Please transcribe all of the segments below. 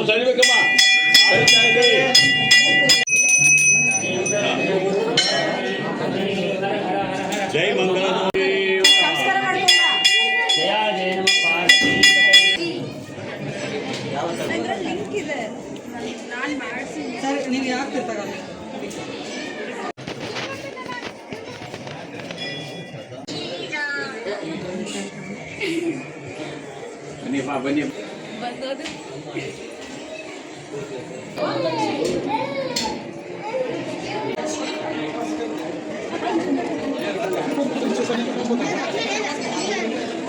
ನಾವು ಸರಿಬೇಕಮ್ಮ. ಜೈ ಮಂಗಳ ನೀವು ಯಾಕೆ ತಗೊಂಡು ಬನ್ನಿ ಬನ್ನಿ. ಬಂದೋದು. 私は。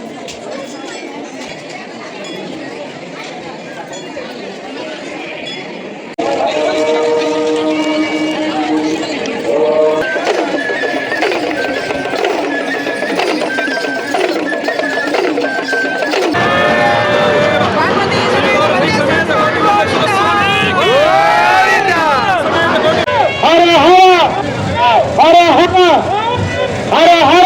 ಹರ ಹರ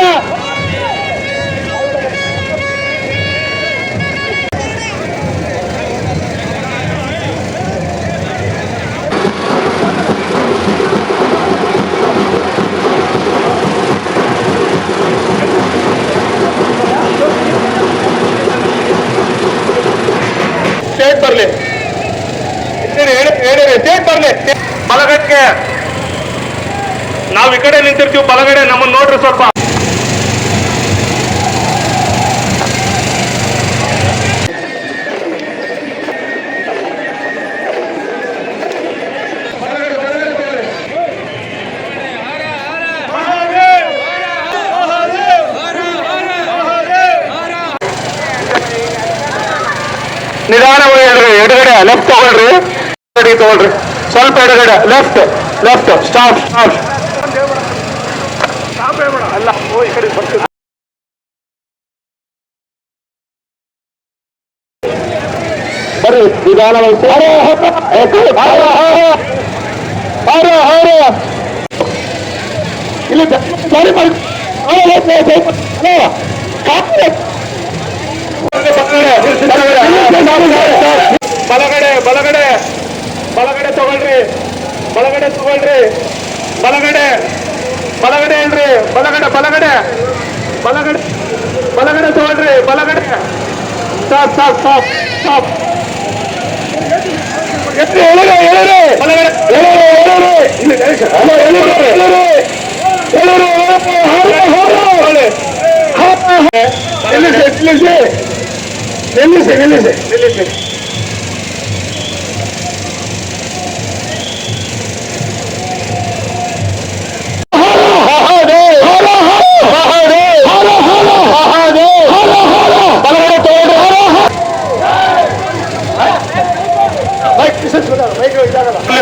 ಸ್ಟೇಟ್ ಬರಲಿ ಹೇಳಿರಿ ಸ್ಟೇಟ್ ಬರಲಿ ಬಲಗಡೆಗೆ ನಾವು ಈ ಕಡೆ ನಿಂತಿರ್ತೀವಿ, ಬಲಗಡೆ ನಮ್ಮನ್ನು ನೋಡ್ರಿ ಸ್ವಲ್ಪ. ನಿಧಾನವಾಗಿ ಎಡಗಡೆ ಎಡಗಡೆ ಲೆಫ್ಟ್ ತಗೊಳ್ರಿ. ತಗೊಳ್ರಿ. ಸ್ವಲ್ಪ ಎಡಗಡೆ ಲೆಫ್ಟ್ ಲೆಫ್ಟ್ ಸ್ಟಾಪ್ ಸ್ಟಾಪ್ ಅಲ್ಲ, ಓ, ಈ ಕಡೆ ಬರ್ತದೆ ಹರ ಹರ ಇಲ್ಲಿ ಮಾಡಿ ಬಲಗಡೆ ಬಲಗಡೆ. ಬಲಗಡೆ ತಗೊಳ್ರಿ. ಬಲಗಡೆ ತಗೊಳ್ರಿ. ಬಲಗಡೆ. ಬಲಗಡೆ ಏನ್ರಿ ಬಲಗಡೆ ಬಲಗಡೆ ಬಲಗಡೆ ಬಲಗಡೆ ತಗೊಳ್ರಿ ಬಲಗಡೆ ಸ್ಟಾಪ್ ಸ್ಟಾಪ್ ಸ್ಟಾಪ್ ಸ್ಟಾಪ್ ಎತ್ತಿ ಎಳೆರೆ ಎಳೆರೆ ಬಲಗಡೆ ಎಳೆರೆ ಎಳೆರೆ ಇಲ್ಲಿ ಗಣೇಶ ಅಲ್ಲ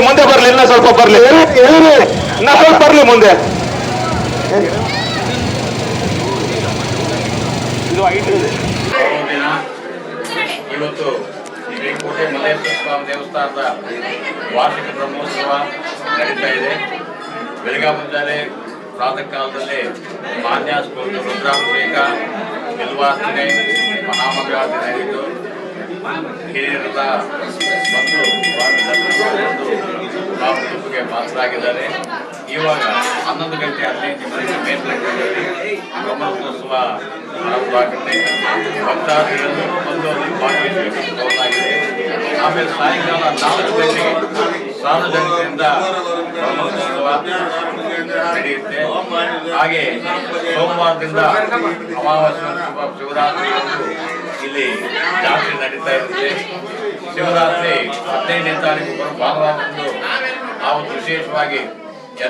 ಮುಂದೆ ಬರ್ಲಿ ಇನ್ನ ಸ್ವಲ್ಪ ಬರ್ಲಿ. ಇನ್ನ ಸ್ವಲ್ಪ ಬರ್ಲಿ ಮುಂದೆ. ಇವತ್ತು ಶ್ರೀಕೋಟೆ ಮಲ್ಲೇಶ್ವರ ಸ್ವಾಮಿ ದೇವಸ್ಥಾನದ ವಾರ್ಷಿಕ ಬ್ರಹ್ಮೋತ್ಸವ ನಡೀತಾ ಇದೆ. ಬೆಳಗ್ಗೆ ಮುಂಜಾನೆ ಪ್ರಾತಃ ಕಾಲದಲ್ಲಿ ಮಾನ್ಯಾಸ್ಪೂರ್ಣ ರುದ್ರಾಭಿಷೇಕ ಬಿಲ್ವಾರ್ಚನೆ ಮಹಾಮಂಗಳಾರತಿ ನಡೆಯಿತು. ದರ್ಶನ ಮಾಡಿಕೊಂಡು ರಾಮಕೃಪೆಗೆ ಪಾತ್ರರಾಗಿದ್ದಾರೆ ಇವಾಗ ಹನ್ನೊಂದು ಗಂಟೆ ಹದಿನೈದು ನಿಮಿಷ ಮೇಲ್ಪಟ್ಟದಲ್ಲಿ ಬ್ರಹ್ಮೋತ್ಸವ ಪ್ರಾರಂಭವಾಗುತ್ತೆ ಭಕ್ತಾದಿಗಳು ಬಂದು ಅಲ್ಲಿ ಭಾಗವಹಿಸಬೇಕಾಗಿದೆ ಆಮೇಲೆ ಸಾಯಂಕಾಲ ನಾಲ್ಕು ಗಂಟೆಗೆ ಸಾರ್ವಜನಿಕರಿಂದ ಬ್ರಹ್ಮೋತ್ಸವ ನಡೆಯುತ್ತೆ. ಹಾಗೆ ಸೋಮವಾರದಿಂದ ಅಮಾವಾಸ್ಯ ಶಿವರಾತ್ರಿ ಇಲ್ಲಿ ಜಾತ್ರೆ ನಡೀತಾ ಇರುತ್ತೆ. ಶಿವರಾತ್ರಿ ಹದಿನೈದನೇ ತಾರೀಕು ಬರೋ ಭಾನುವಾರದಂದು ನಾವು ವಿಶೇಷವಾಗಿ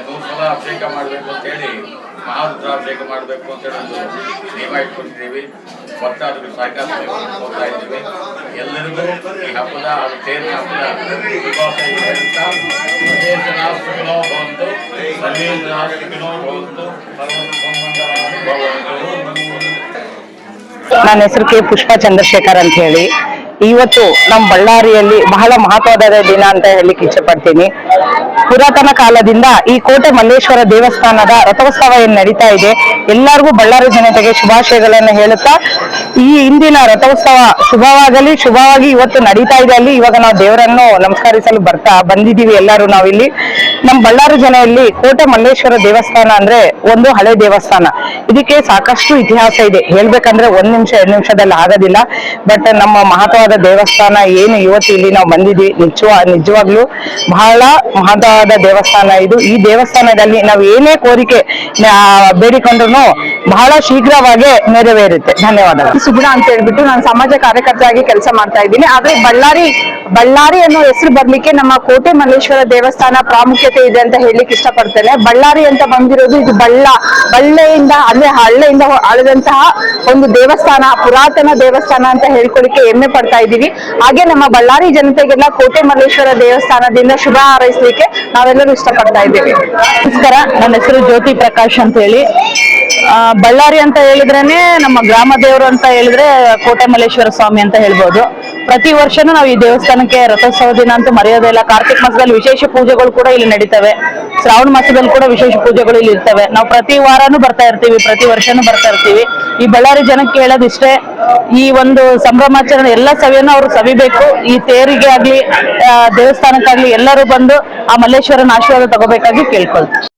ಮೂರು ಸಲ ಅಭಿಷೇಕ ಮಾಡಬೇಕು ಅಂತೇಳಿ, ಮಹಾರುದ್ರಾಭಿಷೇಕ ಮಾಡಬೇಕು ಅಂತೇಳಿ ಒಂದು ನಿಯಮ ಇಟ್ಕೊಂಡಿದ್ದೀವಿ. ಭಕ್ತಾದಿಗಳು ಸಹಕಾರ ಹೋಗ್ತಾ ಇದ್ದೀವಿ. ಎಲ್ಲರಿಗೂ ಈ ಹಬ್ಬದ ಹಾಗೂ ತೇರಿನ ಹಬ್ಬದ ಶುಭಾಶಯ ಹೇಳ್ತಾ ಸರ್ವೇಜನಾ ಬಂತು ಭವಂತು ಸರ್ವಸಂಮಂಗಲಾನಿ ಭವಂತು. ನನ್ನ ಹೆಸರು ಕೆ ಪುಷ್ಪ ಚಂದ್ರಶೇಖರ್ ಅಂತ ಹೇಳಿ. ಇವತ್ತು ನಮ್ಮ ಬಳ್ಳಾರಿಯಲ್ಲಿ ಬಹಳ ಮಹತ್ವದ ದಿನ ಅಂತ ಹೇಳಿಕ್ ಇಚ್ಛೆ ಪಡ್ತೀನಿ ಪುರಾತನ ಕಾಲದಿಂದ ಈ ಕೋಟೆ ಮಲ್ಲೇಶ್ವರ ದೇವಸ್ಥಾನದ ರಥೋತ್ಸವ ಏನ್ ನಡೀತಾ ಇದೆ, ಎಲ್ಲರಿಗೂ ಬಳ್ಳಾರಿ ಜನತೆಗೆ ಶುಭಾಶಯಗಳನ್ನು ಹೇಳುತ್ತಾ ಈ ಇಂದಿನ ರಥೋತ್ಸವ ಶುಭವಾಗಲಿ, ಶುಭವಾಗಿ ಇವತ್ತು ನಡೀತಾ ಇದೆ ಅಲ್ಲಿ. ಇವಾಗ ನಾವು ದೇವರನ್ನು ನಮಸ್ಕರಿಸಲು ಬರ್ತಾ ಬಂದಿದ್ದೀವಿ ಎಲ್ಲರೂ ನಾವಿಲ್ಲಿ. ನಮ್ಮ ಬಳ್ಳಾರಿ ಜನೆಯಲ್ಲಿ ಕೋಟೆ ಮಲ್ಲೇಶ್ವರ ದೇವಸ್ಥಾನ ಅಂದ್ರೆ ಒಂದು ಹಳೆ ದೇವಸ್ಥಾನ. ಇದಕ್ಕೆ ಸಾಕಷ್ಟು ಇತಿಹಾಸ ಇದೆ. ಹೇಳ್ಬೇಕಂದ್ರೆ ಒಂದ್ ನಿಮಿಷ, ಎರಡು ನಿಮಿಷದಲ್ಲಿ ಆಗೋದಿಲ್ಲ. ಬಟ್ ನಮ್ಮ ಮಹತ್ವವಾದ ದೇವಸ್ಥಾನ ಏನು ಇವತ್ತು ಇಲ್ಲಿ ನಾವು ಬಂದಿದ್ವಿ ನಿಜವ ನಿಜವಾಗ್ಲೂ ಬಹಳ ಮಹತ್ವವಾದ ದೇವಸ್ಥಾನ ಇದು. ಈ ದೇವಸ್ಥಾನದಲ್ಲಿ ನಾವು ಏನೇ ಕೋರಿಕೆ ಬೇಡಿಕೊಂಡ್ರು ಬಹಳ ಶೀಘ್ರವಾಗಿ ನೆರವೇರುತ್ತೆ. ಧನ್ಯವಾದಗಳು. ಸುಗುಣ ಅಂತ ಹೇಳ್ಬಿಟ್ಟು ನಾನು ಸಮಾಜ ಕಾರ್ಯಕರ್ತರಾಗಿ ಕೆಲಸ ಮಾಡ್ತಾ ಇದ್ದೀನಿ. ಆದ್ರೆ ಬಳ್ಳಾರಿ ಬಳ್ಳಾರಿ ಅನ್ನೋ ಹೆಸರು ಬರ್ಲಿಕ್ಕೆ ನಮ್ಮ ಕೋಟೆ ಮಲ್ಲೇಶ್ವರ ದೇವಸ್ಥಾನ ಪ್ರಾಮುಖ್ಯತೆ ಇದೆ ಅಂತ ಹೇಳಲಿಕ್ಕೆ ಇಷ್ಟಪಡ್ತೇನೆ. ಬಳ್ಳಾರಿ ಅಂತ ಬಂದಿರೋದು ಇದು ಬಳ್ಳ. ಬಳ್ಳೆಯಿಂದ ಅಂದ್ರೆ ಹಳ್ಳೆಯಿಂದ ಅಳದಂತಹ ಒಂದು ದೇವಸ್ಥಾನ ಪುರಾತನ ದೇವಸ್ಥಾನ ಅಂತ ಹೇಳ್ಕೊಳಿಕ್ಕೆ ಹೆಮ್ಮೆ ಪಡ್ತಾ ಇದ್ದೀವಿ. ಹಾಗೆ ನಮ್ಮ ಬಳ್ಳಾರಿ ಜನತೆಗೆಲ್ಲ ಕೋಟೆ ಮಲ್ಲೇಶ್ವರ ದೇವಸ್ಥಾನದಿಂದ ಶುಭ ಹಾರೈಸಲಿಕ್ಕೆ ನಾವೆಲ್ಲರೂ ಇಷ್ಟಪಡ್ತಾ ಇದ್ದೀವಿ. ನಮಸ್ಕಾರ. ನನ್ನ ಹೆಸರು ಜ್ಯೋತಿ ಪ್ರಕಾಶ್ ಅಂತ ಹೇಳಿ ಬಳ್ಳಾರಿ ಅಂತ ಹೇಳಿದ್ರೇನೆ ನಮ್ಮ ಗ್ರಾಮ ದೇವರು ಅಂತ ಹೇಳಿದ್ರೆ ಕೋಟೆ ಮಲ್ಲೇಶ್ವರ ಸ್ವಾಮಿ ಅಂತ ಹೇಳ್ಬೋದು. ಪ್ರತಿ ವರ್ಷನೂ ನಾವು ಈ ದೇವಸ್ಥಾನಕ್ಕೆ ರಥೋತ್ಸವ ದಿನ ಅಂತೂ ಮರೆಯೋದೇ ಇಲ್ಲ. ಕಾರ್ತಿಕ್ ಮಾಸದಲ್ಲಿ ವಿಶೇಷ ಪೂಜೆಗಳು ಕೂಡ ಇಲ್ಲಿ ನಡೀತವೆ. ಶ್ರಾವಣ ಮಾಸದಲ್ಲಿ ಕೂಡ ವಿಶೇಷ ಪೂಜೆಗಳು ಇಲ್ಲಿ ಇರ್ತವೆ. ನಾವು ಪ್ರತಿ ವಾರನೂ ಬರ್ತಾ ಇರ್ತೀವಿ, ಪ್ರತಿ ವರ್ಷನೂ ಬರ್ತಾ ಇರ್ತೀವಿ. ಈ ಬಳ್ಳಾರಿ ಜನಕ್ಕೆ ಹೇಳೋದಿಷ್ಟೇ ಈ ಒಂದು ಸಂಭ್ರಮಾಚರಣೆ ಎಲ್ಲ ಸವಿಯನ್ನು ಅವರು ಸವಿಬೇಕು. ಈ ತೇರಿಗೆ ಆಗ್ಲಿ ದೇವಸ್ಥಾನಕ್ಕಾಗ್ಲಿ ಎಲ್ಲರೂ ಬಂದು ಆ ಮಲ್ಲೇಶ್ವರನ ಆಶೀರ್ವಾದ ತಗೋಬೇಕಾಗಿ ಕೇಳ್ಕೊಳ್ತೀವಿ.